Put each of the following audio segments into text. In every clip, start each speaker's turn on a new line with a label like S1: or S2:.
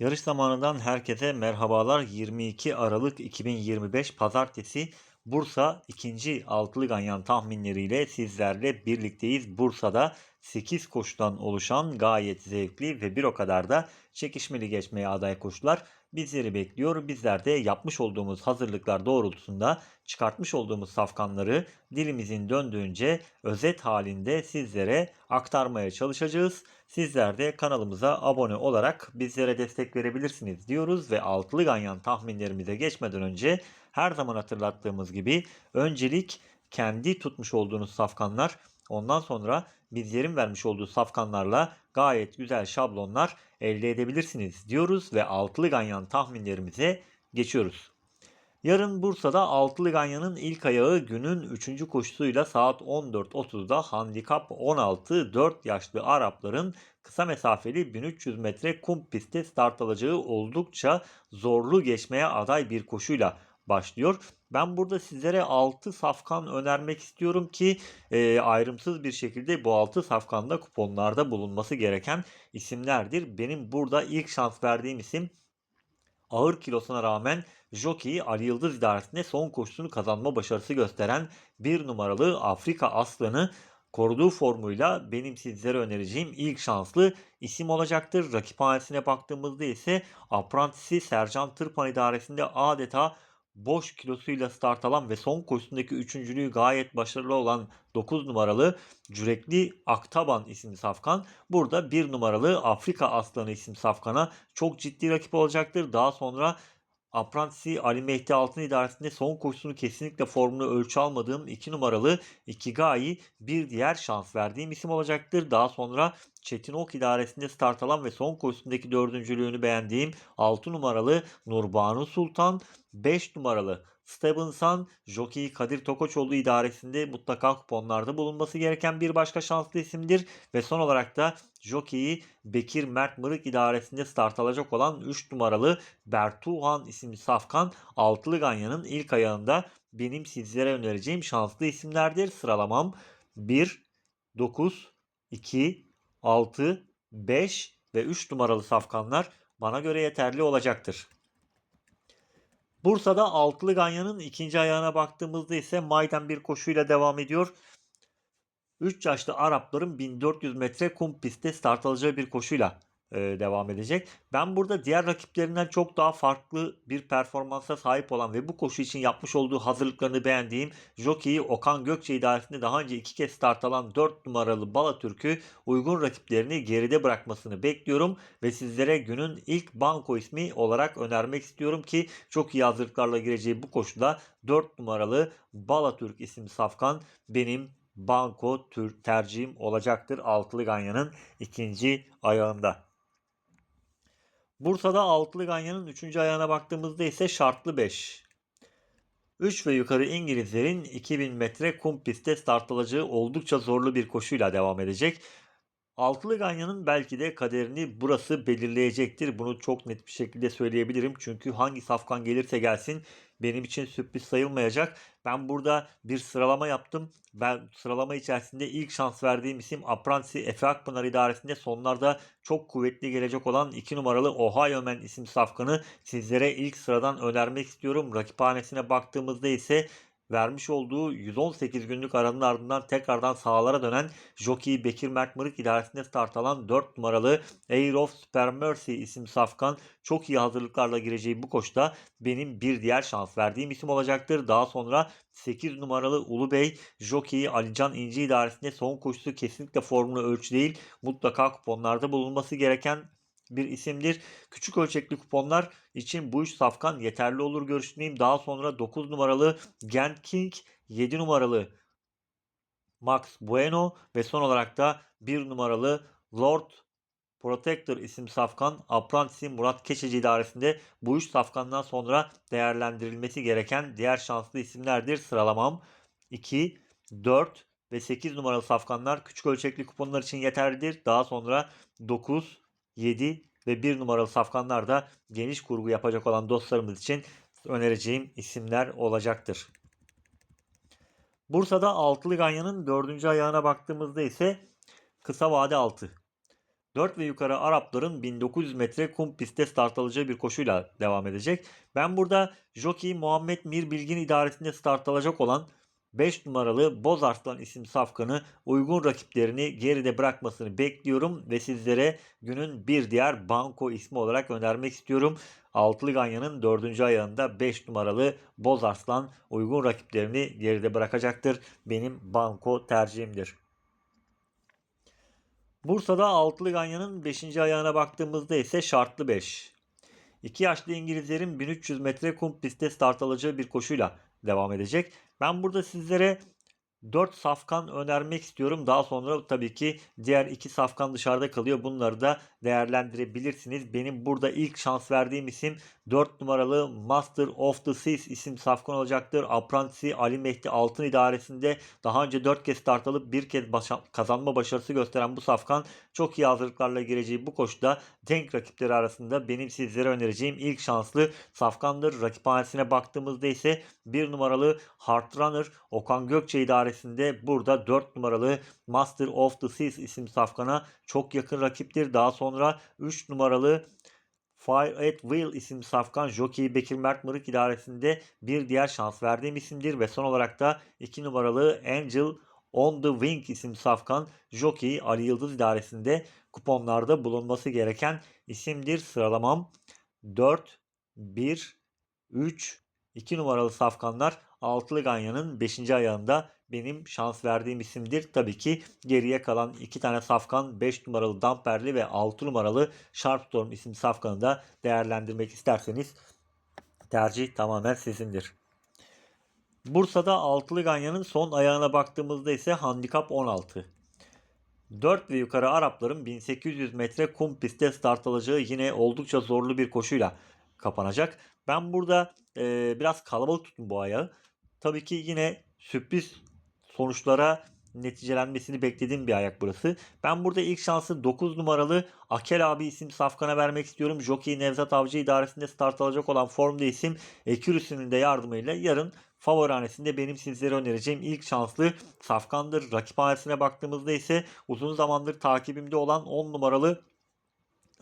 S1: Yarış zamanından herkese merhabalar. 22 Aralık 2025 Pazartesi Bursa ikinci altılı ganyan tahminleriyle sizlerle birlikteyiz. Bursa'da 8 koşudan oluşan gayet zevkli ve bir o kadar da çekişmeli geçmeye aday koşular bizleri bekliyor. Bizler de yapmış olduğumuz hazırlıklar doğrultusunda çıkartmış olduğumuz safkanları dilimizin döndüğünce özet halinde sizlere aktarmaya çalışacağız. Sizler de kanalımıza abone olarak bizlere destek verebilirsiniz diyoruz ve altılı ganyan tahminlerimize geçmeden önce her zaman hatırlattığımız gibi öncelik kendi tutmuş olduğunuz safkanlar ondan sonra bizlerin vermiş olduğu safkanlarla gayet güzel şablonlar elde edebilirsiniz diyoruz ve altılı ganyan tahminlerimize geçiyoruz. Yarın Bursa'da Altılı Ganyan'ın ilk ayağı günün 3. koşusuyla saat 14.30'da handikap 16 4 yaşlı Arapların kısa mesafeli 1300 metre kum pistte start alacağı oldukça zorlu geçmeye aday bir koşuyla başlıyor. Ben burada sizlere 6 safkan önermek istiyorum ki e, ayrımsız bir şekilde bu 6 safkanda kuponlarda bulunması gereken isimlerdir. Benim burada ilk şans verdiğim isim ağır kilosuna rağmen Jockey Ali Yıldız idaresinde son koşusunu kazanma başarısı gösteren bir numaralı Afrika aslanı koruduğu formuyla benim sizlere önereceğim ilk şanslı isim olacaktır. Rakiphanesine baktığımızda ise Aprantisi Sercan Tırpan idaresinde adeta boş kilosuyla start alan ve son koşusundaki üçüncülüğü gayet başarılı olan 9 numaralı Cürekli Aktaban isimli safkan burada 1 numaralı Afrika Aslanı isim safkana çok ciddi rakip olacaktır. Daha sonra Aprantisi Ali Mehdi Altın idaresinde son koşusunu kesinlikle formunu ölçü almadığım 2 numaralı Ikigai bir diğer şans verdiğim isim olacaktır. Daha sonra Çetin Ok idaresinde start alan ve son koşusundaki dördüncülüğünü beğendiğim 6 numaralı Nurbanu Sultan, 5 numaralı Stevenson, Jockey Kadir Tokoçoğlu idaresinde mutlaka kuponlarda bulunması gereken bir başka şanslı isimdir. Ve son olarak da Jockey'i Bekir Mert Mırık idaresinde start alacak olan 3 numaralı Bertuhan isimli safkan Altılı Ganyan'ın ilk ayağında benim sizlere önereceğim şanslı isimlerdir. Sıralamam 1, 9, 2, 6, 5 ve 3 numaralı safkanlar bana göre yeterli olacaktır. Bursa'da altılı ganyanın ikinci ayağına baktığımızda ise Maydan bir koşuyla devam ediyor. 3 yaşlı Arapların 1400 metre kum pistte start alacağı bir koşuyla devam edecek. Ben burada diğer rakiplerinden çok daha farklı bir performansa sahip olan ve bu koşu için yapmış olduğu hazırlıklarını beğendiğim jockey'i Okan Gökçe idaresinde daha önce iki kez start alan 4 numaralı Balatürk'ü uygun rakiplerini geride bırakmasını bekliyorum ve sizlere günün ilk banko ismi olarak önermek istiyorum ki çok iyi hazırlıklarla gireceği bu koşuda 4 numaralı Balatürk isim safkan benim banko tür tercihim olacaktır Altılı Ganyan'ın ikinci ayağında. Bursa'da Altılı Ganyan'ın 3. ayağına baktığımızda ise şartlı 5. 3 ve yukarı İngilizlerin 2000 metre kum pistte start alacağı oldukça zorlu bir koşuyla devam edecek. Altılı Ganyan'ın belki de kaderini burası belirleyecektir. Bunu çok net bir şekilde söyleyebilirim. Çünkü hangi safkan gelirse gelsin benim için sürpriz sayılmayacak. Ben burada bir sıralama yaptım. Ben sıralama içerisinde ilk şans verdiğim isim Apransi Efe Akpınar idaresinde sonlarda çok kuvvetli gelecek olan 2 numaralı Ohio Man isim safkanı sizlere ilk sıradan önermek istiyorum. Rakiphanesine baktığımızda ise vermiş olduğu 118 günlük aranın ardından tekrardan sahalara dönen Jockey Bekir Mert idaresinde start alan 4 numaralı Air of Super Mercy isim safkan çok iyi hazırlıklarla gireceği bu koşta benim bir diğer şans verdiğim isim olacaktır. Daha sonra 8 numaralı Ulu Bey Jockey Alican İnci idaresinde son koşusu kesinlikle formunu ölçü değil mutlaka kuponlarda bulunması gereken bir isimdir. Küçük ölçekli kuponlar için bu üç safkan yeterli olur görüştüğüm. Daha sonra 9 numaralı Gent King, 7 numaralı Max Bueno ve son olarak da 1 numaralı Lord Protector isim safkan Apprentice'i Murat Keçeci idaresinde bu üç safkandan sonra değerlendirilmesi gereken diğer şanslı isimlerdir. Sıralamam 2, 4 ve 8 numaralı safkanlar küçük ölçekli kuponlar için yeterlidir. Daha sonra 9, 7 ve 1 numaralı safkanlar da geniş kurgu yapacak olan dostlarımız için önereceğim isimler olacaktır. Bursa'da altılı ganyanın dördüncü ayağına baktığımızda ise kısa vade altı. 4 ve yukarı Arapların 1900 metre kum pistte start alacağı bir koşuyla devam edecek. Ben burada Jockey Muhammed Mir Bilgin idaresinde start alacak olan 5 numaralı Boz Arslan isim safkanı uygun rakiplerini geride bırakmasını bekliyorum ve sizlere günün bir diğer banko ismi olarak önermek istiyorum. Altılı Ganyan'ın 4. ayağında 5 numaralı Boz Arslan uygun rakiplerini geride bırakacaktır. Benim banko tercihimdir. Bursa'da Altılı Ganyan'ın 5. ayağına baktığımızda ise şartlı 5. 2 yaşlı İngilizlerin 1300 metre kum pistte start alacağı bir koşuyla devam edecek. Ben burada sizlere 4 safkan önermek istiyorum. Daha sonra tabii ki diğer 2 safkan dışarıda kalıyor. Bunları da değerlendirebilirsiniz. Benim burada ilk şans verdiğim isim 4 numaralı Master of the Seas isim safkan olacaktır. Aprantisi Ali Mehdi Altın idaresinde daha önce 4 kez start alıp bir kez başa- kazanma başarısı gösteren bu safkan çok iyi hazırlıklarla gireceği bu koşuda denk rakipleri arasında benim sizlere önereceğim ilk şanslı safkandır. Rakiphanesine baktığımızda ise 1 numaralı Hard Runner Okan Gökçe idaresinde burada 4 numaralı Master of the Seas isim safkana çok yakın rakiptir. Daha sonra 3 numaralı Fire at Will isim safkan Jockey Bekir Mert Mırık idaresinde bir diğer şans verdiğim isimdir ve son olarak da 2 numaralı Angel On the Wing isim safkan Jockey Ali Yıldız idaresinde kuponlarda bulunması gereken isimdir. Sıralamam 4, 1, 3, 2 numaralı safkanlar Altılı Ganyan'ın 5. ayağında benim şans verdiğim isimdir. Tabii ki geriye kalan 2 tane safkan 5 numaralı Damperli ve 6 numaralı Sharpstorm isim safkanı da değerlendirmek isterseniz tercih tamamen sizindir. Bursa'da Altılı Ganyan'ın son ayağına baktığımızda ise handikap 16. 4 ve yukarı Arapların 1800 metre kum pistte start alacağı yine oldukça zorlu bir koşuyla kapanacak. Ben burada e, biraz kalabalık tuttum bu ayağı. Tabii ki yine sürpriz sonuçlara neticelenmesini beklediğim bir ayak burası. Ben burada ilk şansı 9 numaralı Akel abi isim Safkan'a vermek istiyorum. Jockey Nevzat Avcı idaresinde start alacak olan formda isim Ekürüsü'nün de yardımıyla yarın favorihanesinde benim sizlere önereceğim ilk şanslı Safkan'dır. Rakiphanesine baktığımızda ise uzun zamandır takibimde olan 10 numaralı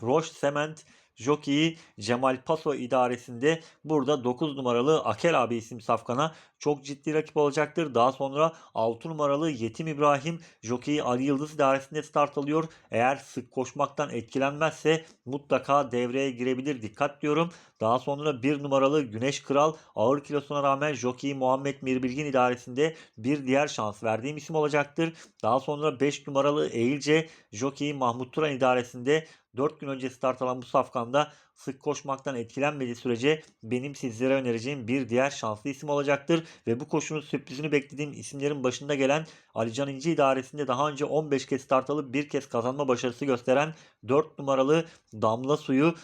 S1: Roche Cement Jockey'i Cemal Paso idaresinde burada 9 numaralı Akel abi isim safkana çok ciddi rakip olacaktır. Daha sonra 6 numaralı Yetim İbrahim Jockey'i Ali Yıldız idaresinde start alıyor. Eğer sık koşmaktan etkilenmezse mutlaka devreye girebilir. Dikkat diyorum. Daha sonra 1 numaralı Güneş Kral ağır kilosuna rağmen Jockey Muhammed Mirbilgin idaresinde bir diğer şans verdiğim isim olacaktır. Daha sonra 5 numaralı Eğilce Jockey Mahmut Turan idaresinde 4 gün önce start alan bu safkanda sık koşmaktan etkilenmediği sürece benim sizlere önereceğim bir diğer şanslı isim olacaktır. Ve bu koşunun sürprizini beklediğim isimlerin başında gelen Alican İnci idaresinde daha önce 15 kez start alıp bir kez kazanma başarısı gösteren 4 numaralı Damla Suyu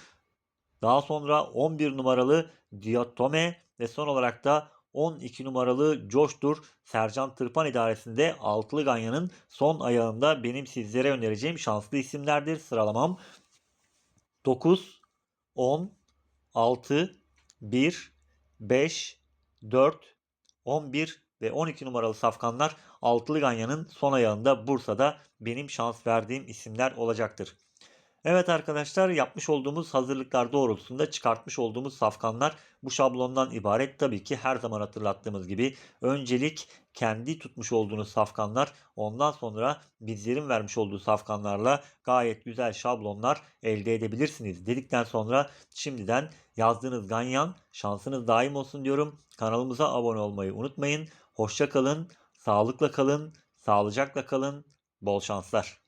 S1: daha sonra 11 numaralı Diatome ve son olarak da 12 numaralı Coştur Sercan Tırpan idaresinde Altılı Ganyan'ın son ayağında benim sizlere önereceğim şanslı isimlerdir. Sıralamam 9, 10, 6, 1, 5, 4, 11 ve 12 numaralı safkanlar Altılı Ganyan'ın son ayağında Bursa'da benim şans verdiğim isimler olacaktır. Evet arkadaşlar yapmış olduğumuz hazırlıklar doğrultusunda çıkartmış olduğumuz safkanlar bu şablondan ibaret. Tabii ki her zaman hatırlattığımız gibi öncelik kendi tutmuş olduğunuz safkanlar ondan sonra bizlerin vermiş olduğu safkanlarla gayet güzel şablonlar elde edebilirsiniz dedikten sonra şimdiden yazdığınız ganyan şansınız daim olsun diyorum. Kanalımıza abone olmayı unutmayın. Hoşça kalın, sağlıkla kalın, sağlıcakla kalın, bol şanslar.